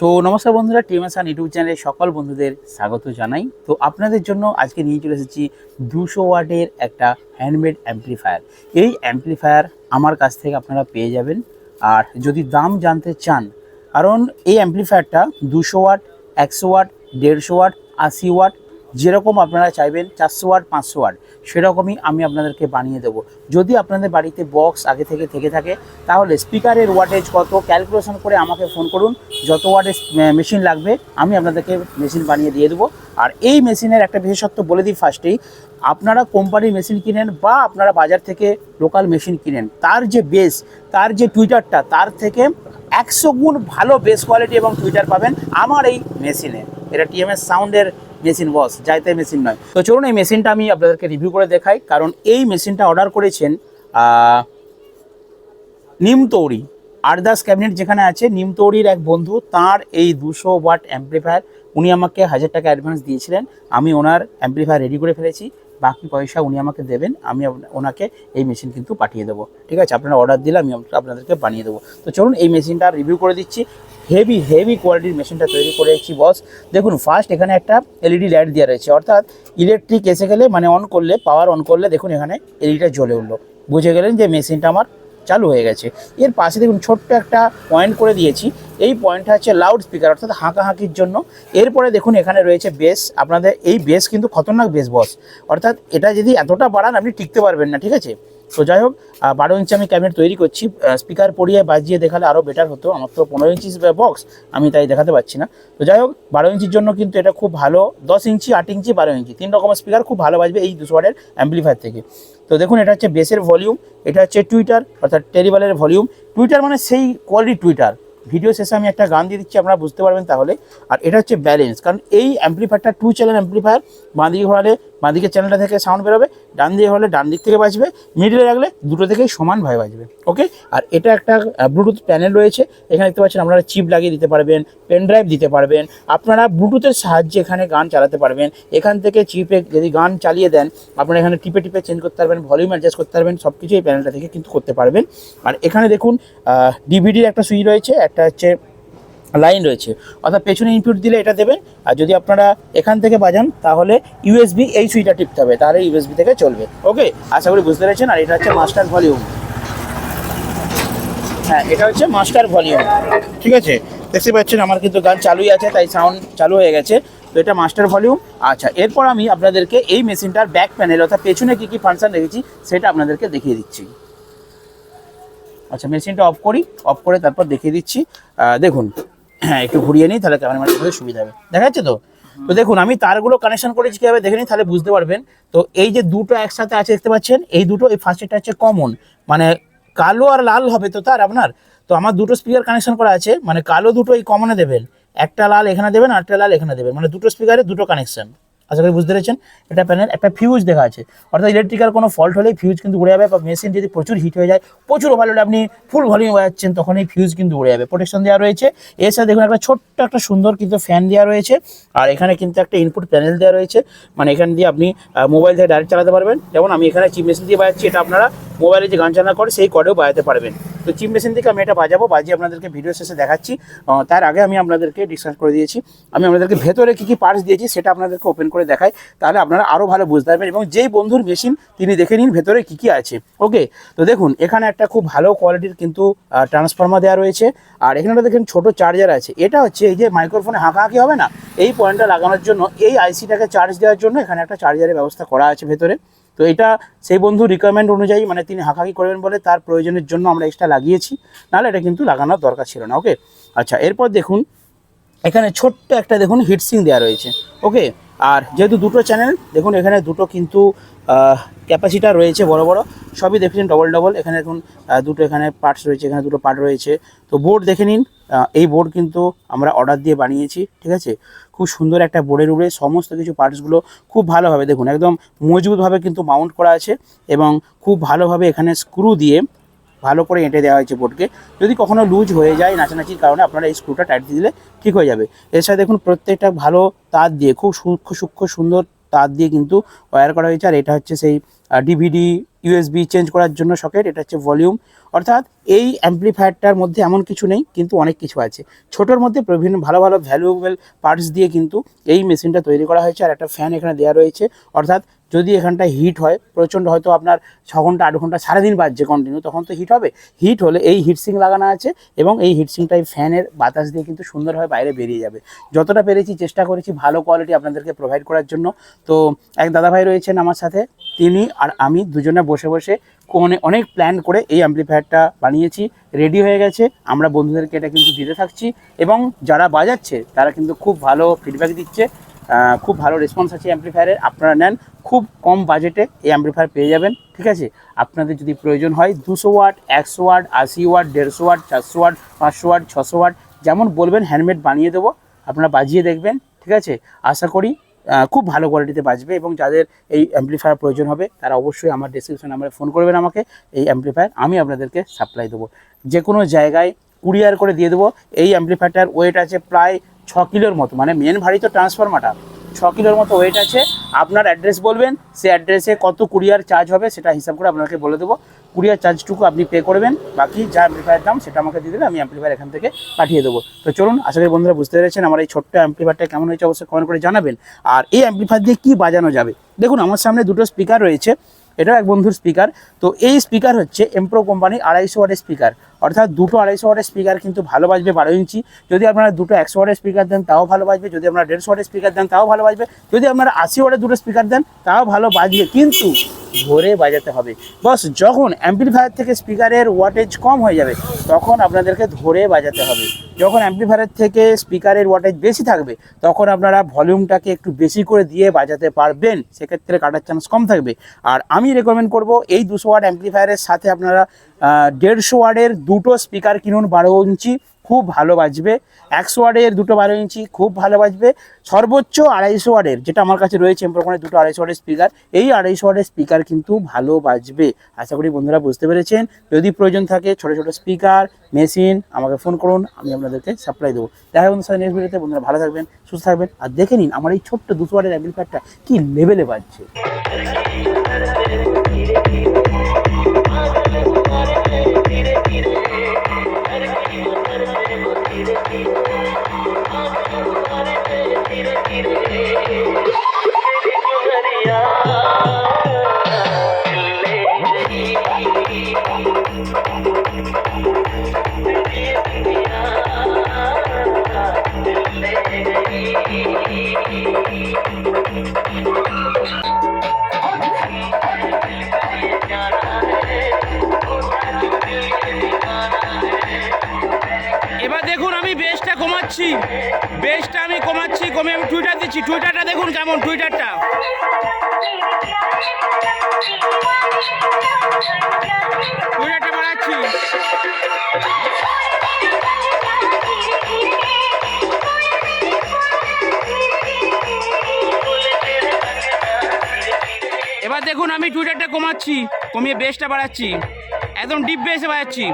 So নমস্কার বন্ধুরা টিএমএসআন YouTube চ্যানেলে সকল বন্ধুদের স্বাগত জানাই। তো আপনাদের জন্য আজকে নিয়ে চলে এসেছি দুশো ওয়াটের একটা হ্যান্ডমেড অ্যাম্পলিফায়ার এই অ্যাম্পলিফায়ার আমার কাছ থেকে আপনারা পেয়ে যাবেন। আর যদি দাম জানতে চান, কারণ এই অ্যাম্পলিফায়ারটা দুশো ওয়াট, একশো ওয়াট, দেড়শো ওয়াট, আশি ওয়াট যেরকম আপনারা চাইবেন চারশো ওয়াট পাঁচশো ওয়াট সেরকমই আমি আপনাদেরকে বানিয়ে দেবো। যদি আপনাদের বাড়িতে বক্স আগে থেকে থেকে থাকে, তাহলে স্পিকারের ওয়াটেজ কত ক্যালকুলেশন করে আমাকে ফোন করুন। যত ওয়াটের মেশিন লাগবে, আমি আপনাদেরকে মেশিন বানিয়ে দিয়ে দেবো। আর এই মেশিনের একটা বিশেষত্ব বলে দিই ফার্স্টেই আপনারা কোম্পানির মেশিন কিনেন বা আপনারা বাজার থেকে লোকাল মেশিন কিনেন, তার যে বেস তার যে টুইটারটা তার থেকে একশো গুণ ভালো বেস কোয়ালিটি এবং টুইটার পাবেন আমার এই মেশিনে এটা টিএমএস সাউন্ডের মেশিন বস যাইতে মেশিন নয়। তো চলুন এই মেশিনটা আমি আপনাদেরকে রিভিউ করে দেখাই, কারণ এই মেশিনটা অর্ডার করেছেন নিমতৌরি আরদাস ক্যাবিনেট যেখানে আছে নিমতৌরির এক বন্ধু, তার এই দুশো ওয়াট অ্যাম্প্লিফায়ার উনি আমাকে হাজার টাকা অ্যাডভান্স দিয়েছিলেন। আমি ওনার অ্যাম্প্লিফায়ার রেডি করে ফেলেছি। বাকি পয়সা উনি আমাকে দেবেন, আমি ওনাকে এই মেশিন কিন্তু পাঠিয়ে দেবো। ঠিক আছে? আপনারা অর্ডার দিলে আমি আপনাদেরকে বানিয়ে দেবো। তো চলুন, এই মেশিনটা রিভিউ করে দিচ্ছি। হেভি হেভি কোয়ালিটির মেশিনটা তৈরি করেছি বস দেখুন ফার্স্ট এখানে একটা এলইডি লাইট দেওয়া রয়েছে। অর্থাৎ ইলেকট্রিক এসে গেলে মানে অন করলে পাওয়ার অন করলে, দেখুন এখানে এলইডিটা জ্বলে উঠল। বুঝে গেলেন যে মেশিনটা আমার চালু হয়ে গেছে। এর পাশে দেখুন ছোট্ট একটা পয়েন্ট করে দিয়েছি। এই পয়েন্টটা হচ্ছে লাউড স্পিকার অর্থাৎ হাঁকাহাঁকির জন্য। এরপরে দেখুন এখানে রয়েছে বেস আপনাদের এই বেস কিন্তু খতরনাক বেস বস অর্থাৎ এটা যদি এতটা বাড়ান, আপনি টিকতে পারবেন না, ঠিক আছে? তো যাই হোক বারো ইঞ্চি আমি ক্যাবিনেট তৈরি করছি। স্পিকার পরিয়ে বাজিয়ে দেখালে আরও বেটার হতো। আমার তো পনেরো ইঞ্চি বক্স আমি তাই দেখাতে পাচ্ছি না। তো যাই হোক, বারো ইঞ্চির জন্য কিন্তু এটা খুব ভালো। দশ ইঞ্চি আট ইঞ্চি বারো ইঞ্চি তিন রকমের স্পিকার খুব ভালো বাজবে এই দুশো ওয়াটের অ্যাম্পলিফায়ার থেকে। তো দেখুন, এটা হচ্ছে বেসের ভলিউম এটা হচ্ছে টুইটার অর্থাৎ টেরিবালের ভলিউম টুইটার মানে সেই কোয়ালিটি টুইটার ভিডিও শেষে আমি একটা গান দিয়ে দিচ্ছি, আপনারা বুঝতে পারবেন তাহলে। আর এটা হচ্ছে ব্যালেন্স কারণ এই অ্যাম্পলিফায়ারটা টু চ্যানেল অ্যাম্পলিফায়ার বাঁ ঘোরালে বাঁ দিকের চ্যানেলটা থেকে সাউন্ড বেরোবে, ডান দিকে হলে ডান দিক থেকে বাজবে মিডিলে রাখলে দুটো থেকেই সমান সমানভাবে বাজবে ওকে আর এটা একটা ব্লুটুথ প্যানেল রয়েছে, এখানে দেখতে পাচ্ছেন আপনারা চিপ লাগিয়ে দিতে পারবেন পেন ড্রাইভ দিতে পারবেন, আপনারা ব্লুটুথের সাহায্যে এখানে গান চালাতে পারবেন, এখান থেকে চিপে যদি গান চালিয়ে দেন, আপনারা এখানে টিপে টিপে চেঞ্জ করতে পারবেন ভলিউম অ্যাডজাস্ট করতে পারবেন সব কিছু এই প্যানেলটা থেকে কিন্তু করতে পারবেন। আর এখানে দেখুন ডিভিডির একটা সুইচ রয়েছে, একটা হচ্ছে লাইন রয়েছে। অর্থাৎ পেছনে ইনপুট দিলে এটা দেবেন আর যদি আপনারা এখান থেকে বাজান, তাহলে ইউএসবি এই সুইটা টিপতে হবে। তাহলে ইউএসবি থেকে চলবে। ওকে আশা করি বুঝতে পেরেছেন। আর এটা হচ্ছে মাস্টার ভলিউম হ্যাঁ এটা হচ্ছে মাস্টার ভলিউম ঠিক আছে? দেখতে পাচ্ছেন, আমার কিন্তু গান চালুই আছে, তাই সাউন্ড চালু হয়ে গেছে। তো এটা মাস্টার ভলিউম আচ্ছা এরপর আমি আপনাদেরকে এই মেশিনটার ব্যাক প্যানেল অর্থাৎ পেছনে কী কী ফাংশন রেখেছি, সেটা আপনাদেরকে দেখিয়ে দিচ্ছি। আচ্ছা মেশিনটা অফ করি। অফ করে তারপর দেখিয়ে দিচ্ছি। দেখুন হ্যাঁ একটু ঘুরিয়ে নিই, তাহলে ক্যামেরাম্যান করতে সুবিধা হবে। দেখা যাচ্ছে তো? তো দেখুন, আমি তারগুলো কানেকশন করেছি কীভাবে, দেখে নিই তাহলে বুঝতে পারবেন। তো এই যে দুটো একসাথে আছে, দেখতে পাচ্ছেন, এই দুটো, এই ফার্স্টেরটা হচ্ছে কমন মানে কালো আর লাল হবে তো তার আপনার? তো আমার দুটো স্পিকার কানেকশন করা আছে মানে কালো দুটো এই কমনে দেবেন। একটা লাল এখানে দেবেন আরেকটা লাল এখানে দেবেন মানে দুটো স্পিকারে দুটো কানেকশন আশা করি বুঝতে পেরেছেন। এটা প্যানেল একটা ফিউজ দেখা আছে। অর্থাৎ ইলেকট্রিক্যাল কোনো ফল্ট হলেই ফিউজ কিন্তু উড়ে যাবে বা মেশিন যদি প্রচুর হিট হয়ে যায়, প্রচুর ওভারলোড আপনি ফুল ভলিউম বাজাচ্ছেন, তখন এই ফিউজ কিন্তু উড়ে যাবে। প্রোটেকশন দেওয়া রয়েছে। এছাড়া দেখুন একটা ছোট্ট একটা সুন্দর কিন্তু ফ্যান দেওয়া রয়েছে। আর এখানে কিন্তু একটা ইনপুট প্যানেল দেওয়া রয়েছে। মানে এখান দিয়ে আপনি মোবাইল থেকে ডাইরেক্ট চালাতে পারবেন। যেমন আমি এখানে চিপ মেশিন দিয়ে বাজাচ্ছি, এটা আপনারা মোবাইলে যে গান চালনা করে, সেই করেও বাজাতে পারবেন। তো চিপ মেশিন থেকে আমি এটা বাজাবো, বাজিয়ে আপনাদেরকে ভিডিও শেষে দেখাচ্ছি। তার আগে আমি আপনাদেরকে ডিসকাস করে দিয়েছি। আমি আপনাদেরকে ভেতরে কী কী পার্টস দিয়েছি, সেটা আপনাদেরকে ওপেন করে দেখাই। তাহলে আপনারা আরও ভালো বুঝতে পারবেন এবং যেই বন্ধুর মেশিন তিনি দেখে নিন ভেতরে কী কী আছে। ওকে তো দেখুন, এখানে একটা খুব ভালো কোয়ালিটির কিন্তু ট্রান্সফর্মার দেওয়া রয়েছে। আর এখানে দেখেন ছোট চার্জার আছে। এটা হচ্ছে এই যে মাইক্রোফোনে হাঁকাহাঁকি হবে না? এই পয়েন্টটা লাগানোর জন্য এই আইসিটাকে চার্জ দেওয়ার জন্য এখানে একটা চার্জারের ব্যবস্থা করা আছে ভেতরে। তো এটা সেই বন্ধু রিকোয়ারমেন্ট অনুযায়ী মানে তিনি হাঁকাকি করবেন বলে তার প্রয়োজনের জন্য আমরা এক্সট্রা লাগিয়েছি। নাহলে এটা কিন্তু লাগানোর দরকার ছিল না ওকে আচ্ছা এরপর দেখুন, এখানে ছোট্ট একটা দেখুন হিটসিং দেওয়া রয়েছে ওকে আর যেহেতু দুটো চ্যানেল দেখুন এখানে দুটো কিন্তু ক্যাপাসিটার রয়েছে বড় বড়, সবই দেখেছেন ডবল ডবল এখানে দেখুন দুটো এখানে পার্টস রয়েছে, এখানে দুটো পার্ট রয়েছে। তো বোর্ড দেখে নিন এই বোর্ড কিন্তু আমরা অর্ডার দিয়ে বানিয়েছি, ঠিক আছে? খুব সুন্দর একটা বোর্ডের উপরে সমস্ত কিছু পার্টসগুলো খুব ভালোভাবে দেখুন, একদম মজবুতভাবে কিন্তু মাউন্ট করা আছে এবং খুব ভালোভাবে এখানে স্ক্রু দিয়ে ভালো করে এঁটে দেওয়া হয়েছে বোর্ডকে যদি কখনো লুজ হয়ে যায় নাচানাচির কারণে, আপনারা এই স্ক্রুটা টাইট দিয়ে দিলে ঠিক হয়ে যাবে। সাথে দেখুন, প্রত্যেকটা ভালো তার দিয়ে, খুব সূক্ষ্ম সূক্ষ্ম, সুন্দর তার দিয়ে কিন্তু ওয়্যার করা হয়েছে, আর এটা হচ্ছে সেই ডিভিডি ইউএসবি চেঞ্জ করার জন্য সকেট এটা হচ্ছে ভলিউম অর্থাৎ এই অ্যাম্পলিফায়ারটার মধ্যে এমন কিছু নেই, কিন্তু অনেক কিছু আছে। ছোটোর মধ্যে বিভিন্ন ভালো ভালো ভ্যালুয়েবল পার্টস দিয়ে কিন্তু এই মেশিনটা তৈরি করা হয়েছে, আর একটা ফ্যান এখানে দেওয়া রয়েছে। অর্থাৎ যদি এখানটা হিট হয়, প্রচণ্ড হয়তো আপনার ছ ঘণ্টা, আট ঘণ্টা, সারাদিন বাজছে কন্টিনিউ তখন তো হিট হবে। হিট হলে এই হিটসিং লাগানো আছে এবং এই হিটসিংটা এই ফ্যানের বাতাস দিয়ে কিন্তু সুন্দরভাবে বাইরে বেরিয়ে যাবে। যতটা পেরেছি চেষ্টা করেছি ভালো কোয়ালিটি আপনাদেরকে প্রোভাইড করার জন্য। তো এক দাদাভাই রয়েছেন আমার সাথে, তিনি আর আমি দুজনে বসে বসে কোনে অনেক প্ল্যান করে এই অ্যাম্পলিফায়ারটা বানিয়েছি রেডি হয়ে গেছে। আমরা বন্ধুদেরকে এটা কিন্তু দিতে থাকছি এবং যারা বাজাচ্ছে, তারা কিন্তু খুব ভালো ফিডব্যাক দিচ্ছে। খুব ভালো রেসপন্স আছে অ্যাম্পলিফায়ারের আপনারা নেন, খুব কম বাজেটে এই অ্যাম্পলিফায়ার পেয়ে যাবেন, ঠিক আছে? আপনাদের যদি প্রয়োজন হয় দুশো ওয়াট, একশো ওয়াট, আশি ওয়াট, দেড়শো ওয়াট, চারশো ওয়াট, পাঁচশো ওয়াট, ছশো ওয়াট, যেমন বলবেন হ্যান্ডমেড বানিয়ে দেবো। আপনারা বাজিয়ে দেখবেন, ঠিক আছে? আশা করি খুব ভালো কোয়ালিটিতে বাজবে এবং যাদের এই অ্যাম্পলিফায়ার প্রয়োজন হবে, তারা অবশ্যই আমার ডিসক্রিপশন নাম্বারে ফোন করবেন আমাকে, এই অ্যাম্পলিফায়ার আমি আপনাদেরকে সাপ্লাই দেবো। যে কোনো জায়গায় কুরিয়ার করে দিয়ে দেবো, এই অ্যাম্পলিফায়ারটার ওয়েট আছে প্রায় ছ কিলোর মতো মানে মেন ভারী তো ট্রান্সফরমারটা ছ কিলোর মতো ওয়েট আছে। আপনার অ্যাড্রেস বলবেন, সে অ্যাড্রেসে কত কুরিয়ার চার্জ হবে সেটা হিসাব করে আপনাকে বলে দেবো। কুরিয়ার চার্জটুকু আপনি পে করবেন, বাকি যা অ্যাম্পিফায়ার দাম সেটা আমাকে দিয়ে দেবে আমি অ্যাম্পিফায়ার এখান থেকে পাঠিয়ে দেবো। তো চলুন, আশা করি বন্ধুরা বুঝতে পেরেছেন আমার এই ছোট্ট অ্যাম্পিফায়ারটা কেমন হয়েছে, অবশ্যই কমেন্ট করে জানাবেন। আর এই অ্যাম্পিফায়ার দিয়ে কী বাজানো যাবে? দেখুন, আমার সামনে দুটো স্পিকার রয়েছে। এটাও এক বন্ধুর স্পিকার তো এই স্পিকার হচ্ছে এমপ্রো কোম্পানির আড়াইশো ওয়াটের স্পিকার অর্থাৎ দুটো আড়াইশো ওয়াটের স্পিকার কিন্তু ভালো বাজবে বারো ইঞ্চি। যদি আপনারা দুটো একশো ওয়াটের স্পিকার দেন, তাও ভালো বাজবে। যদি আপনারা দেড়শো ওয়াটের স্পিকার দেন, তাও ভালো বাজবে। যদি আপনারা আশি ওয়াটের দুটো স্পিকার দেন, তাও ভালো বাজবে। কিন্তু ধরে বাজাতে হবে। বস, যখন অ্যাম্পলিফায়ার থেকে স্পিকারের ওয়াটেজ কম হয়ে যাবে, তখন আপনাদেরকে ধরে বাজাতে হবে। যখন অ্যাম্পলিফায়ারের থেকে স্পিকারের ওয়াটেজ বেশি থাকবে, তখন আপনারা ভলিউমটাকে একটু বেশি করে দিয়ে বাজাতে পারবেন। সেক্ষেত্রে কাটার চান্স কম থাকবে। আর আমি রেকমেন্ড করব, এই দুশো ওয়াট অ্যাম্পলিফায়ারের সাথে আপনারা দেড়শো ওয়ার্ডের দুটো স্পিকার কিনুন বারো ইঞ্চি। খুব ভালো বাজবে একশো ওয়ার্ডের দুটো বারো ইঞ্চি খুব ভালো বাজবে সর্বোচ্চ আড়াইশো ওয়ার্ডের যেটা আমার কাছে রয়েছে এমপ্রোকনের দুটো আড়াইশো ওয়ার্ডের স্পিকার এই আড়াইশো ওয়ার্ডের স্পিকার কিন্তু ভালো বাজবে আশা করি বন্ধুরা বুঝতে পেরেছেন যদি প্রয়োজন থাকে ছোটো ছোটো স্পিকার মেশিন আমাকে ফোন করুন আমি আপনাদেরকে সাপ্লাই দেবো দেখা বন্ধুর সাথে নেক্সট ভিডিওতে বন্ধুরা ভালো থাকবেন সুস্থ থাকবেন আর দেখে নিন আমার এই ছোট্ট দুশো ওয়ার্ডের অ্যাম্পলিফায়ারটা কি লেভেলে বাজছে বেসটা আমি কমাচ্ছি, কমে আমি টুইটার দিচ্ছি। টুইটারটা দেখুন কেমন টুইটারটা টুইটারটা বাড়াচ্ছি এবার দেখুন আমি টুইটারটা কমাচ্ছি, কমিয়ে বেসটা বাড়াচ্ছি। একদম ডিপ বেসে বাড়াচ্ছি।